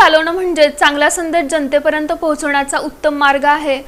चालवणं म्हणजे चांगला संदेश जनतेपर्यंत पोहोचवण्याचा उत्तम मार्ग आहे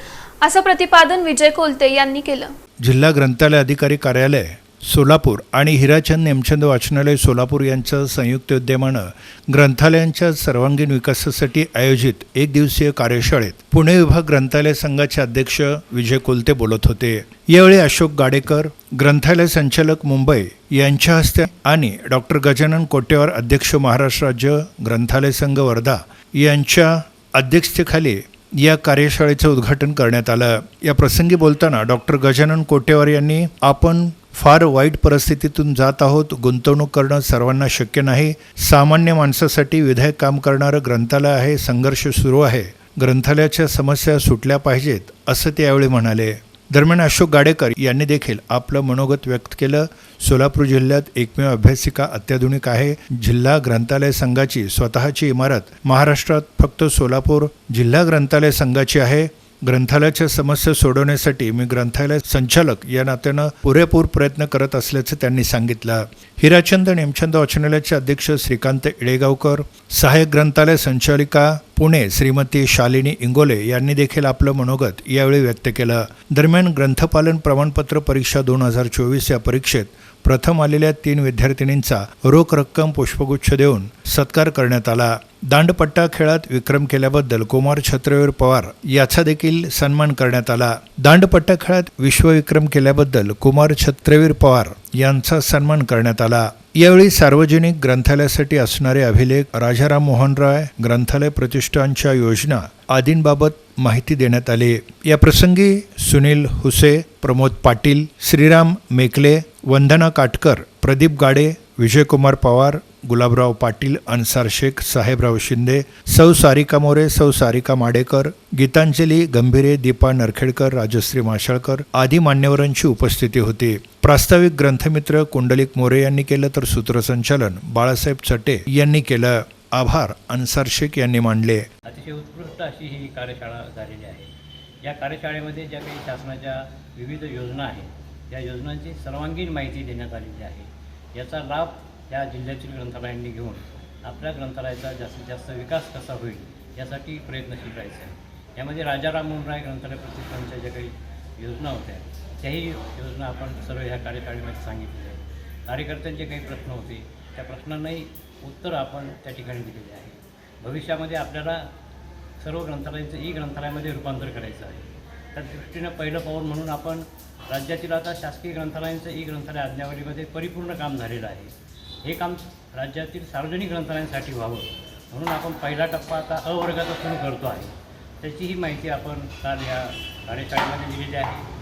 असं प्रतिपादन विजय कोलते यांनी केलं. जिल्हा ग्रंथालय अधिकारी कार्यालय सोलापूर आणि हिराचंद नेमचंद वाचनालय सोलापूर यांच्या संयुक्त उद्यमानं ग्रंथालयांच्या सर्वांगीण विकासासाठी आयोजित एक दिवसीय कार्यशाळेत पुणे विभाग ग्रंथालय संघाचे अध्यक्ष विजय कोलते बोलत होते. यावेळी अशोक गाडेकर ग्रंथालय संचालक मुंबई यांच्या हस्ते आणि डॉक्टर गजानन कोटेवार अध्यक्ष महाराष्ट्र राज्य ग्रंथालय संघ वर्धा यांच्या अध्यक्षतेखाली या कार्यशाळेचं उद्घाटन करण्यात आलं. या प्रसंगी बोलताना डॉक्टर गजानन कोटेवार यांनी आपण फार वाईट परिस्थितीतून जात आहोत गुंतवणूक करणं सर्वांना शक्य नाही. सामान्य माणसासाठी विधायक काम करणारं ग्रंथालय आहे संघर्ष सुरू आहे. ग्रंथालयाच्या समस्या सुटल्या पाहिजेत असं ते यावेळी म्हणाले. दरम्यान अशोक गाडेकर यांनी देखील आपलं मनोगत व्यक्त केलं. सोलापूर जिल्ह्यात एकमेव अभ्यासिका अत्याधुनिक आहे. जिल्हा ग्रंथालय संघाची स्वतःची इमारत महाराष्ट्रात फक्त सोलापूर जिल्हा ग्रंथालय संघाची आहे. ग्रंथालयाच्या समस्या सोडवण्यासाठी मी ग्रंथालय संचालक या नात्यानं पुरेपूर प्रयत्न करत असल्याचं त्यांनी सांगितलं. हिराचंद नेमचंद वाचनालयाचे अध्यक्ष श्रीकांत इळेगावकर सहाय्यक ग्रंथालय संचालिका पुणे श्रीमती शालिनी इंगोले यांनी देखील आपलं मनोगत यावेळी व्यक्त केलं. दरम्यान ग्रंथपालन प्रमाणपत्र परीक्षा दोन हजार चोवीस या परीक्षेत प्रथम आलेल्या तीन विद्यार्थिनींचा रोख रक्कम पुष्पगुच्छ देऊन सत्कार करण्यात आला. दांडपट्टा खेळात विक्रम केल्याबद्दल कुमार छत्रवीर पवार याचा देखील सन्मान करण्यात आला. दांडपट्टा खेळात विश्वविक्रम केल्याबद्दल कुमार छत्रवीर पवार यांचा सन्मान करण्यात आला. यावेळी सार्वजनिक ग्रंथालयासाठी असणारे अभिलेख राजाराम मोहन राय ग्रंथालय प्रतिष्ठानच्या योजना आदींबाबत माहिती देण्यात आली. या प्रसंगी सुनील हुसे प्रमोद पाटील श्रीराम मेकले वंदना काटकर प्रदीप गाडे विजयकुमार पवार गुलाबराव पाटील अन्सार शेख साहेबराव शिंदे सौ सारिका मोरे सौ सारिका माडेकर गीतांजली गंभीरे दीपा नरखेडकर राजश्री माशाळकर आदी मान्यवरांची उपस्थिती होती. प्रास्ताविक ग्रंथमित्र कुंडलिक मोरे यांनी केलं तर सूत्रसंचालन बाळासाहेब चटे यांनी केलं. आभार अन्सार शेख यांनी मांडले. अतिशय उत्कृष्ट अशी ही कार्यशाळा झालेली आहे. या कार्यशाळेमध्ये ज्या काही शासनाच्या विविध योजना आहेत त्या योजनांची सर्वांगीण माहिती देण्यात आलेली आहे. याचा लाभ या जिल्ह्यातील ग्रंथालयांनी घेऊन आपल्या ग्रंथालयाचा जास्तीत जास्त विकास कसा होईल यासाठी प्रयत्नशील राहायचं आहे. यामध्ये राजाराम मोहन राय ग्रंथालय प्रतिष्ठानच्या ज्या काही योजना होत्या त्याही योजना आपण सर्व ह्या कार्यकाळीमध्ये सांगितलेल्या आहेत. कार्यकर्त्यांचे काही प्रश्न होते त्या प्रश्नांनाही उत्तर आपण त्या ठिकाणी दिलेले आहे. भविष्यामध्ये आपल्याला सर्व ग्रंथालयांचं ई ग्रंथालयामध्ये रूपांतर करायचं आहे. त्या दृष्टीनं पहिलं पाऊल म्हणून आपण राज्यातील आता शासकीय ग्रंथालयांचं ई ग्रंथालय आज्ञावलीमध्ये परिपूर्ण काम झालेलं आहे. हे काम राज्यातील सार्वजनिक ग्रंथालयांसाठी व्हावं म्हणून आपण पहिला टप्पा आता अवर्गाचा सुरू करतो आहे. त्याचीही माहिती आपण काल या कार्यशाळेमध्ये दिलेली आहे.